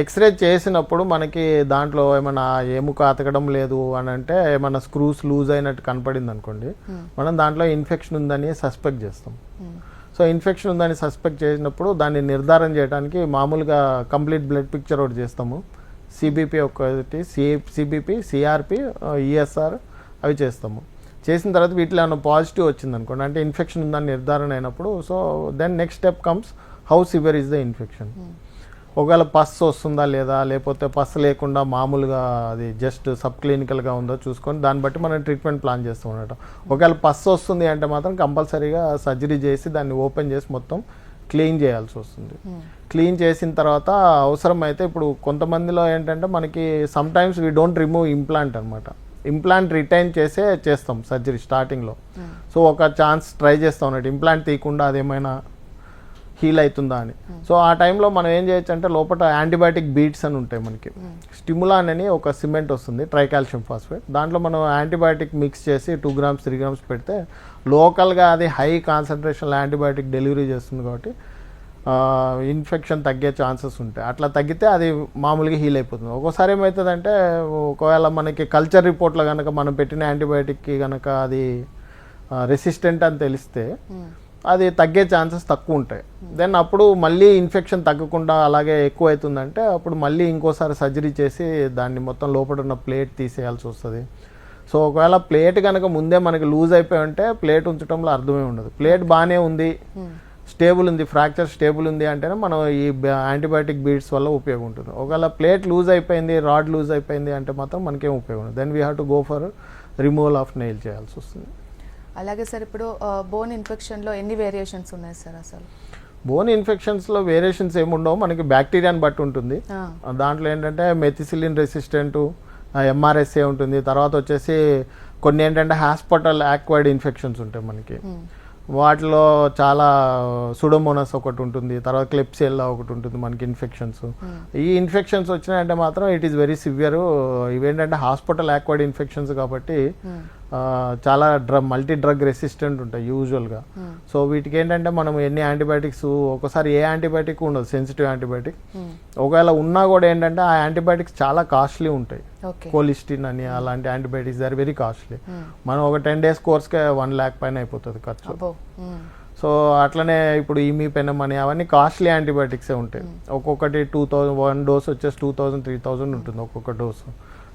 ఎక్స్రే చేసినప్పుడు మనకి దాంట్లో ఏమైనా ఎముక అతకడం లేదు అని అంటే ఏమైనా స్క్రూస్ లూజ్ అయినట్టు కనపడింది అనుకోండి మనం దాంట్లో ఇన్ఫెక్షన్ ఉందని సస్పెక్ట్ చేస్తాం. సో ఇన్ఫెక్షన్ ఉందని సస్పెక్ట్ చేసినప్పుడు దాన్ని నిర్ధారణ చేయడానికి మామూలుగా కంప్లీట్ బ్లడ్ పిక్చర్ ఒకటి చేస్తాము. సిబిపి ఒకటి సి సిబిపి సిఆర్పి ఈఎస్ఆర్ అవి చేస్తాము. చేసిన తర్వాత వీటిలో ఏమైనా పాజిటివ్ వచ్చింది అనుకోండి అంటే ఇన్ఫెక్షన్ ఉందని నిర్ధారణ అయినప్పుడు so then next step comes how severe is the infection ఒకవేళ పస్ వస్తుందా లేదా లేకపోతే పస్ లేకుండా మామూలుగా అది జస్ట్ సబ్ క్లినికల్గా ఉందో చూసుకొని దాన్ని బట్టి మనం ట్రీట్మెంట్ ప్లాన్ చేస్తాం అన్నమాట. ఒకవేళ పస్ వస్తుంది అంటే మాత్రం కంపల్సరీగా సర్జరీ చేసి దాన్ని ఓపెన్ చేసి మొత్తం క్లీన్ చేయాల్సి వస్తుంది. క్లీన్ చేసిన తర్వాత అవసరమైతే ఇప్పుడు కొంతమందిలో ఏంటంటే మనకి some times we don't remove implant అనమాట ఇంప్లాంట్ రిటైన్ చేసే చేస్తాం సర్జరీ స్టార్టింగ్లో సో ఒక ఛాన్స్ ట్రై చేస్తాం అన్నట్టు. ఇంప్లాంట్ తీయకుండా అదేమైనా హీల్ అవుతుందా అని. సో ఆ టైంలో మనం ఏం చేయొచ్చు అంటే లోపల యాంటీబయాటిక్ బీట్స్ అని ఉంటాయి మనకి. స్టిములాన్ అని ఒక సిమెంట్ వస్తుంది ట్రైకాల్షియం ఫాస్ఫేట్. దాంట్లో మనం యాంటీబయాటిక్ మిక్స్ చేసి టూ గ్రామ్స్ త్రీ గ్రామ్స్ పెడితే లోకల్గా అది హై కాన్సన్ట్రేషన్లో యాంటీబయాటిక్ డెలివరీ చేస్తుంది కాబట్టి ఇన్ఫెక్షన్ తగ్గే ఛాన్సెస్ ఉంటాయి. అట్లా తగ్గితే అది మామూలుగా హీల్ అయిపోతుంది. ఒక్కోసారి ఏమవుతుందంటే ఒకవేళ మనకి కల్చర్ రిపోర్ట్లో కనుక మనం పెట్టిన యాంటీబయాటిక్కి కనుక అది రెసిస్టెంట్ అని తెలిస్తే అది తగ్గే ఛాన్సెస్ తక్కువ ఉంటాయి. దెన్ అప్పుడు మళ్ళీ ఇన్ఫెక్షన్ తగ్గకుండా అలాగే ఎక్కువ అవుతుందంటే అప్పుడు మళ్ళీ ఇంకోసారి సర్జరీ చేసి దాన్ని మొత్తం లోపల ఉన్న ప్లేట్ తీసేయాల్సి వస్తుంది. సో ఒకవేళ ప్లేట్ కనుక ముందే మనకి లూజ్ అయిపోయి ఉంటే ప్లేట్ ఉంచడంలో అర్థమే ఉండదు. ప్లేట్ బాగానే ఉంది స్టేబుల్ ఉంది ఫ్రాక్చర్ స్టేబుల్ ఉంది అంటేనే మనం ఈ యాంటీబయాటిక్ బీడ్స్ వల్ల ఉపయోగం ఉంటుంది. ఒకవేళ ప్లేట్ లూజ్ అయిపోయింది రాడ్ లూజ్ అయిపోయింది అంటే మాత్రం మనకేం ఉపయోగం then we have to go for removal of nail చేయాల్సి వస్తుంది. అలాగే సార్ ఇప్పుడు బోన్ ఇన్ఫెక్షన్లో ఎన్ని వేరియేషన్స్ ఉన్నాయి సార్ అసలు? బోన్ ఇన్ఫెక్షన్స్లో వేరియేషన్స్ ఏముండవు. మనకి బ్యాక్టీరియాని బట్టి ఉంటుంది. దాంట్లో ఏంటంటే మెథిసిలిన్ రెసిస్టెంట్ ఎంఆర్ఎస్ఏ ఉంటుంది. తర్వాత వచ్చేసి కొన్ని ఏంటంటే హాస్పిటల్ యాక్వైర్డ్ ఇన్ఫెక్షన్స్ ఉంటాయి మనకి. వాటిలో చాలా సుడోమోనస్ ఒకటి ఉంటుంది. తర్వాత క్లెప్సియల్లా ఒకటి ఉంటుంది మనకి ఇన్ఫెక్షన్స్ ఈ ఇన్ఫెక్షన్స్ వచ్చినాయంటే మాత్రం ఇట్ ఈస్ వెరీ సివియర్ ఇవేంటంటే హాస్పిటల్ యాక్వర్డ్ ఇన్ఫెక్షన్స్ కాబట్టి చాలా డ్రగ్ మల్టీ డ్రగ్ రెసిస్టెంట్ ఉంటాయి యూజువల్గా. సో వీటికి ఏంటంటే మనం ఎన్ని యాంటీబయాటిక్స్ ఒకసారి ఏ యాంటీబయాటిక్ ఉండదు సెన్సిటివ్ యాంటీబయాటిక్. ఒకవేళ ఉన్నా కూడా ఏంటంటే ఆ యాంటీబయాటిక్స్ చాలా కాస్ట్లీ ఉంటాయి. కోలిస్టిన్ అని అలాంటి యాంటీబయాటిక్స్ ఆర్ వెరీ కాస్ట్లీ. మనం ఒక టెన్ డేస్ కోర్స్కే వన్ ల్యాక్ పైన అయిపోతుంది ఖర్చు. సో అట్లనే ఇప్పుడు ఈమీ పెనం అని అవన్నీ కాస్ట్లీ యాంటీబయాటిక్సే ఉంటాయి. ఒక్కొక్కటి టూ థౌజండ్ వన్ డోస్ వచ్చేసి టూ థౌజండ్ త్రీ థౌజండ్ ఉంటుంది ఒక్కొక్క డోసు.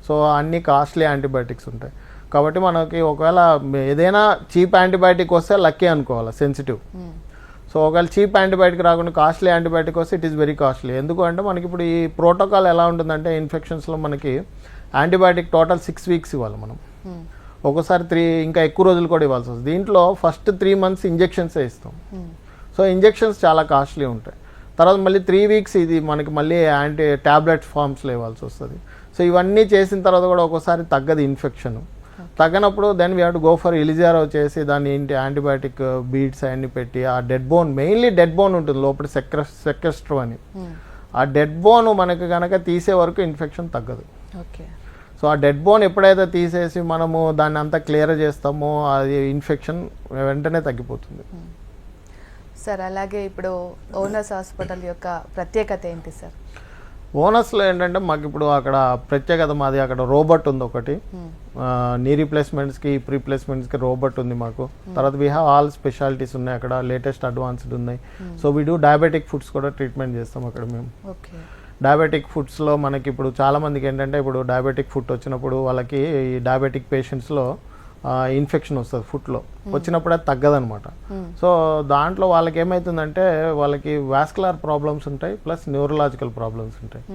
సో అన్ని కాస్ట్లీ యాంటీబయాటిక్స్ ఉంటాయి. కాబట్టి మనకి ఒకవేళ ఏదైనా చీప్ యాంటీబయాటిక్ వస్తే లక్కీ అనుకోవాలి సెన్సిటివ్ మ్మ్. సో ఒకవేళ చీప్ యాంటీబయాటిక్ రాకుండా కాస్ట్లీ యాంటీబయాటిక్ వస్తే ఇట్ ఈస్ వెరీ కాస్ట్లీ ఎందుకు అంటే మనకి ఇప్పుడు ఈ ప్రోటోకాల్ ఎలా ఉంటుందంటే ఇన్ఫెక్షన్స్లో మనకి యాంటీబయాటిక్ టోటల్ సిక్స్ వీక్స్ ఇవ్వాలి మనం. మ్మ్. ఒక్కోసారి త్రీ ఇంకా ఎక్కువ రోజులు కూడా ఇవ్వాల్సి వస్తుంది. దీంట్లో ఫస్ట్ త్రీ మంత్స్ ఇంజెక్షన్సే ఇస్తాం. మ్మ్. సో ఇంజెక్షన్స్ చాలా కాస్ట్లీ ఉంటాయి. తర్వాత మళ్ళీ త్రీ వీక్స్ ఇది మనకి మళ్ళీ యాంటీ ట్యాబ్లెట్ ఫామ్స్లో ఇవ్వాల్సి వస్తుంది. సో ఇవన్నీ చేసిన తర్వాత కూడా ఒక్కోసారి తగ్గదు infection తగ్గనప్పుడు then we have to go for Ilizarov చేసి దాన్ని ఏంటి యాంటీబయాటిక్ బీట్స్ అవన్నీ పెట్టి ఆ dead bone mainly dead bone ఉంటుంది లోపల సెక్ర సెక్రెస్ట్రో అని. మ్మ్. ఆ డెడ్ బోన్ మనకి కనుక తీసే వరకు ఇన్ఫెక్షన్ తగ్గదు. ఓకే. సో ఆ డెడ్ బోన్ ఎప్పుడైతే తీసేసి మనము దాన్ని అంతా క్లియర్ చేస్తామో అది ఇన్ఫెక్షన్ వెంటనే తగ్గిపోతుంది. సార్ అలాగే ఇప్పుడు ఓనర్స్ హాస్పిటల్ యొక్క ప్రత్యేకత ఏంటి సార్ ఓనర్స్లో ఏంటంటే మాకు ఇప్పుడు అక్కడ ప్రత్యేకత మాది అక్కడ రోబోట్ ఉంది ఒకటి. ఆ, నీ రీప్లేస్మెంట్స్కి హిప్ రీప్లేస్మెంట్స్కి రోబోట్ ఉంది మాకు. తర్వాత వీ హ్యావ్ ఆల్ స్పెషాలిటీస్ ఉన్నాయి అక్కడ లేటెస్ట్ అడ్వాన్స్డ్ ఉన్నాయి. So we do diabetic foods కూడా ట్రీట్మెంట్ చేస్తాం అక్కడ మేము. డయాబెటిక్ ఫుడ్స్లో మనకి ఇప్పుడు చాలా మందికి ఏంటంటే ఇప్పుడు డయాబెటిక్ ఫుడ్ వచ్చినప్పుడు వాళ్ళకి ఈ డయాబెటిక్ పేషెంట్స్లో ఇన్ఫెక్షన్ వస్తుంది ఫుట్లో. వచ్చినప్పుడు అది తగ్గదనమాట. సో దాంట్లో వాళ్ళకి ఏమవుతుందంటే వాళ్ళకి వాస్కులర్ ప్రాబ్లమ్స్ ఉంటాయి ప్లస్ న్యూరలాజికల్ ప్రాబ్లమ్స్ ఉంటాయి.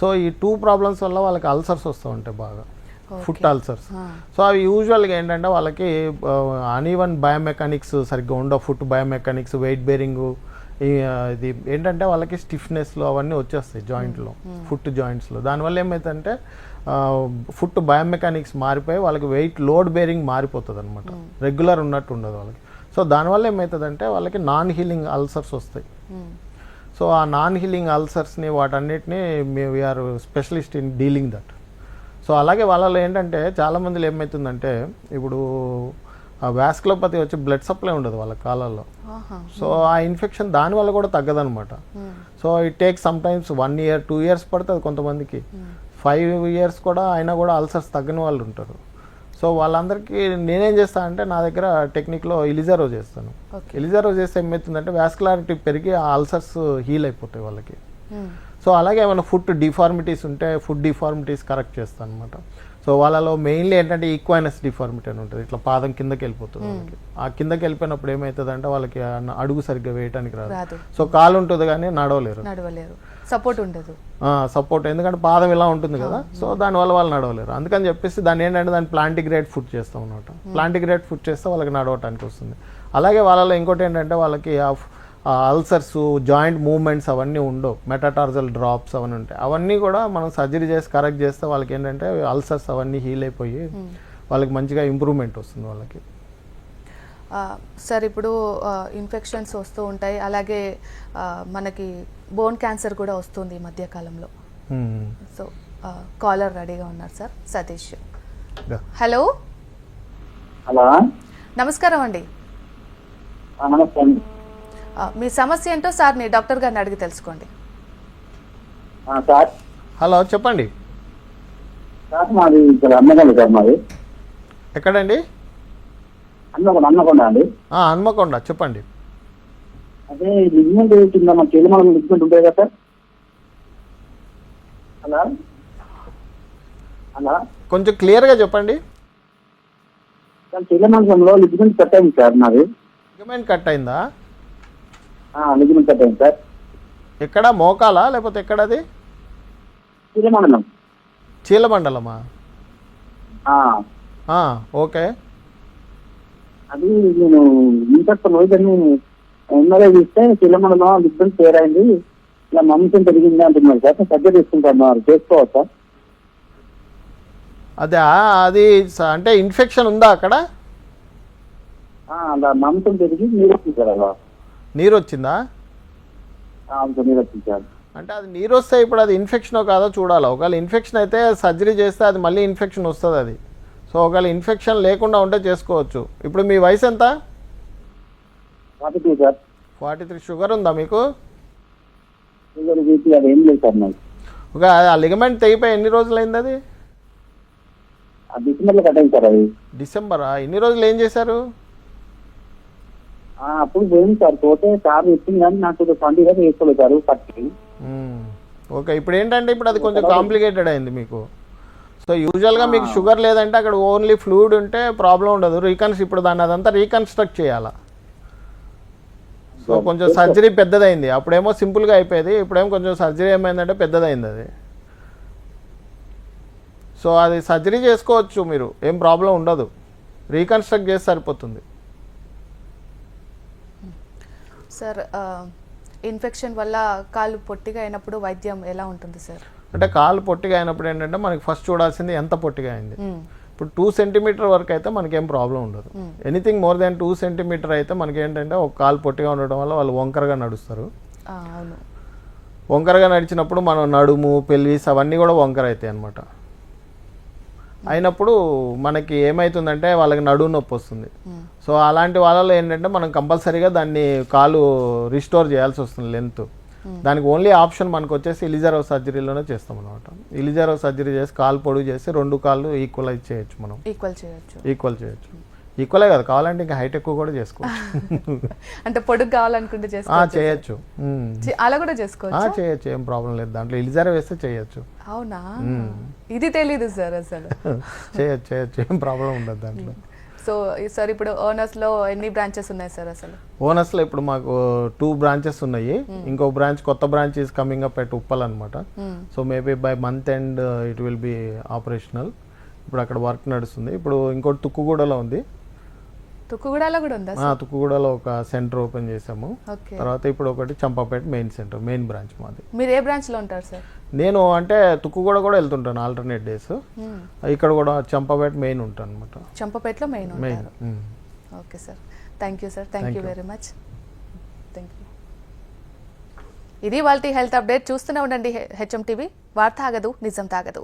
సో ఈ టూ ప్రాబ్లమ్స్ వల్ల వాళ్ళకి అల్సర్స్ వస్తూ ఉంటాయి బాగా. Foot ulcers. సో అవి యూజువల్గా ఏంటంటే వాళ్ళకి అన్ఈవన్ బయోమెకానిక్స్ సరిగ్గా ఉండవు. ఫుట్ బయోమెకానిక్స్ వెయిట్ బేరింగ్ ఇది ఏంటంటే వాళ్ళకి స్టిఫ్నెస్లో అవన్నీ వచ్చేస్తాయి జాయింట్లో ఫుట్ జాయింట్స్లో దానివల్ల ఏమవుతుందంటే ఫుట్ బయోమెకానిక్స్ మారిపోయి వాళ్ళకి వెయిట్ లోడ్ బేరింగ్ మారిపోతుంది అనమాట రెగ్యులర్ ఉన్నట్టు ఉండదు వాళ్ళకి. సో దానివల్ల ఏమవుతుందంటే వాళ్ళకి నాన్ హీలింగ్ అల్సర్స్ వస్తాయి. సో ఆ నాన్ హీలింగ్ అల్సర్స్ని వాటన్నిటిని we are specialist in dealing that so అలాగే వాళ్ళలో ఏంటంటే చాలా మందిలో ఏమవుతుందంటే ఇప్పుడు ఆ వ్యాస్కులోపతి వచ్చి బ్లడ్ సప్లై ఉండదు వాళ్ళ కాలాల్లో. సో ఆ ఇన్ఫెక్షన్ దానివల్ల కూడా తగ్గదనమాట. So it take some times one year two years పడుతుంది కొంతమందికి. ఫైవ్ ఇయర్స్ కూడా అయినా కూడా అల్సర్స్ తగ్గని వాళ్ళు ఉంటారు. సో వాళ్ళందరికీ నేనేం చేస్తా అంటే నా దగ్గర టెక్నిక్లో ఇలిజారో చేస్తాను. ఎలిజారో చేస్తే ఏమవుతుందంటే వ్యాస్కులారిటీ పెరిగి ఆ అల్సర్స్ హీల్ అయిపోతాయి వాళ్ళకి. సో అలాగే ఏమైనా ఫుడ్ డిఫార్మిటీస్ ఉంటే ఫుడ్ డిఫార్మిటీస్ కరెక్ట్ చేస్తాను అనమాట సో వాళ్ళలో మెయిన్లీ ఏంటంటే ఈక్వైనస్ డిఫార్మిటీ అని ఉంటుంది. ఇట్లా పాదం కిందకి వెళ్ళిపోతుంది వాళ్ళకి. ఆ కిందకి వెళ్ళిపోయినప్పుడు ఏమవుతుంది అంటే వాళ్ళకి అడుగు సరిగ్గా వేయటానికి రాదు. రాదు. సో కాలు ఉంటుంది కానీ నడవలేరు. నడవలేరు. సపోర్ట్ ఉండదు. సపోర్ట్. ఎందుకంటే పాదం ఇలా ఉంటుంది కదా. సో దానివల్ల వాళ్ళు నడవలేరు. అందుకని చెప్పేసి దాన్ని ఏంటంటే దాన్ని ప్లాంటిగ్రేట్ ఫుడ్ చేస్తాం అనమాట ప్లాంటిగ్రేట్ ఫుడ్ చేస్తే వాళ్ళకి నడవటానికి వస్తుంది. అలాగే వాళ్ళలో ఇంకోటి ఏంటంటే వాళ్ళకి అల్సర్స్ జాయింట్ మూవ్మెంట్స్ అవన్నీ ఉండవు. మెటాటార్జల్ డ్రాప్స్ అవన్నీ ఉంటాయి. అవన్నీ కూడా మనం సర్జరీ చేసి కరెక్ట్ చేస్తే వాళ్ళకి ఏంటంటే అల్సర్స్ అవన్నీ హీల్ అయిపోయి వాళ్ళకి మంచిగా ఇంప్రూవ్మెంట్ వస్తుంది వాళ్ళకి. సార్ ఇప్పుడు ఇన్ఫెక్షన్స్ వస్తూ ఉంటాయి. అలాగే మనకి బోన్ క్యాన్సర్ కూడా వస్తుంది ఈ మధ్య కాలంలో Hmm. సో కాలర్ రెడీగా ఉన్నారు సార్. సతీష్. హలో? హలో. నమస్కారం అండి. మీ సమస్య ఏంటో సార్ని డాక్టర్ గారిని అడిగి తెలుసుకోండి. ఆ, సార్. హలో చెప్పండి. సార్ మాది ఇక్కడ అన్నకొండ సార్ మాది. ఎక్కడండి? అన్నకొండ అన్నకొండ అండి. హన్మకొండ చెప్పండి. అదే లిగ్మెంట్ కింద మన చెలిమలం లిగ్మెంట్ ఉంటుంది కదా సార్? హలో? హలో? కొంచెం క్లియర్గా చెప్పండి. సార్ చెలిమంచంలో లిగ్మెంట్ కట్ అయింది సార్ నాది లిగమెంట్ కట్ అయిందా? లిగ్మెంట్ కట్ అయింది సార్. ఎక్కడ? మోకాలా? లేకపోతే ఎక్కడది? చెలిమండలం. చీలమండలమా? ఓకే. అది నేను ఇన్ఫెక్షన్ వైద్యుని ఎమ్మెల్యే ఇస్తే చెలిమండలం లిగ్మెంట్ పేర్ అయింది ఇలా మమ్మీసం పెరిగింది అంటున్నారు. సార్ సర్జరీ తీసుకుంటున్నారు చేసుకోవచ్చా? అదే అది అంటే ఇన్ఫెక్షన్ ఉందా అక్కడ? అలా పెరిగి నీరు వచ్చింది సార్ అలా నీరు వచ్చిందా? నీరు వచ్చింది సార్. అంటే అది నీరు వస్తే ఇప్పుడు అది ఇన్ఫెక్షన్ కాదో చూడాలి. ఒకవేళ ఇన్ఫెక్షన్ అయితే సర్జరీ చేస్తే అది మళ్ళీ ఇన్ఫెక్షన్ వస్తుంది అది. సో ఒకవేళ ఇన్ఫెక్షన్ లేకుండా ఉంటే చేసుకోవచ్చు. ఇప్పుడు మీ వయసు ఎంత? Forty three. షుగర్ ఉందా మీకు? ఒక ఆ లిగమెంట్ తెగిపోయి ఎన్ని అది? డిసెంబర్లో కట్ అయింది సార్ అది. డిసెంబరా? ఎన్ని రోజులు ఏం చేశారు? అప్పుడు పోయింది సార్. పోతే సార్ ఇచ్చింది కానీ నాకు ట్వంటీ డేస్ వేసుకోలేదు సార్ పట్టి మ్మ్. ఓకే ఇప్పుడు ఏంటంటే ఇప్పుడు అది కొంచెం కాంప్లికేటెడ్ అయింది మీకు. సో యూజువల్గా మీకు షుగర్ లేదంటే అక్కడ ఓన్లీ ఫ్లూయిడ్ ఉంటే ప్రాబ్లం ఉండదు. రీకన్స్ ఇప్పుడు దాన్ని అదంతా రీకన్స్ట్రక్ట్ చేయాలా? సో కొంచెం సర్జరీ పెద్దదైంది. అప్పుడేమో సింపుల్గా అయిపోయేది. ఇప్పుడేమో కొంచెం సర్జరీ ఏమైందంటే పెద్దదైంది అది. సో అది సర్జరీ చేసుకోవచ్చు మీరు. ఏం ప్రాబ్లం ఉండదు. రీకన్స్ట్రక్ట్ చేసి సరిపోతుంది. సార్ ఇన్ఫెక్షన్ వల్ల కాళ్ళు పొట్టిగా అయినప్పుడు వైద్యం ఎలా ఉంటుంది సార్? అంటే కాలు పొట్టిగా అయినప్పుడు ఏంటంటే మనకి ఫస్ట్ చూడాల్సింది ఎంత పొట్టిగా అయింది. ఇప్పుడు టూ సెంటీమీటర్ వరకు అయితే మనకేం ప్రాబ్లం ఉండదు. Anything more than two centimeter అయితే మనకి ఏంటంటే ఒక కాలు పొట్టిగా ఉండడం వల్ల వాళ్ళు వంకరగా నడుస్తారు. వంకరగా నడిచినప్పుడు మనం నడుము పెల్విస్ అవన్నీ కూడా వంకర అవుతాయి అనమాట అయినప్పుడు మనకి ఏమవుతుందంటే వాళ్ళకి నడుము నొప్పి వస్తుంది. సో అలాంటి వాళ్ళలో ఏంటంటే మనం కంపల్సరీగా దాన్ని కాలు రిస్టోర్ చేయాల్సి వస్తుంది లెంత్ దానికి ఓన్లీ ఆప్షన్ మనకు వచ్చేసి ఇలిజరో సర్జరీలోనే చేస్తాం అనమాట ఇలిజరో సర్జరీ చేసి కాలు పొడుగు చేసి రెండు కాళ్ళు ఈక్వలైజ్ చేయొచ్చు మనం. ఈక్వల్ చేయొచ్చు. ఈక్వల్ చేయొచ్చు. ఈక్వలే కదా కావాలంటే ఇంకా హైట్ ఎక్కువ కూడా చేసుకోవచ్చు. [LAUGHS] అంటే పొడుగు కావాలనుకుంటే చేసుకోవచ్చు. చేయొచ్చు. అలా కూడా చేసుకోవచ్చు? చేయొచ్చు ఏం ప్రాబ్లం లేదు. దాంట్లో ఇలిజర్ వేస్తే చేయొచ్చు. అవునా? ఇది తెలీదు సార్ అసలు. [LAUGHS] చేయొచ్చు చేయొచ్చు ఏం ప్రాబ్లం ఉండదు దాంట్లో. సో సార్ ఇప్పుడు ఓనర్స్లో ఎన్ని బ్రాంచెస్ ఉన్నాయి సార్ అసలు? ఓనర్స్లో ఇప్పుడు మాకు టూ బ్రాంచెస్ ఉన్నాయి. ఇంకో బ్రాంచ్ కొత్త branch is coming up at Uppal అనమాట so maybe by month end it will be operational. ఇప్పుడు అక్కడ వర్క్ నడుస్తుంది. ఇప్పుడు ఇంకోటి తుక్కుగూడలో ఉంది. తుక్కుగూడలో కూడా ఉందా తుక్కుగూడలో ఒక సెంటర్ ఓపెన్ చేసాము తర్వాత ఇప్పుడు ఒకటి Champapet main centre main branch మాది. మీరు ఏ బ్రాంచ్లో ఉంటారు సార్? నేను అంటే తుక్కుగూడ కూడా వెళ్తుంటాను ఆల్టర్నేట్ డేస్ ఇక్కడ కూడా చంపాపేట మెయిన్ ఉంటాను అనమాట చంపపేటలో main main okay sir. Thank you sir thank you very much thank you ఇది వాళ్ళ హెల్త్ అప్డేట్ చూస్తూనే ఉండండి హెచ్ఎం టీవీ వార్త ఆగదు నిజం తాగదు.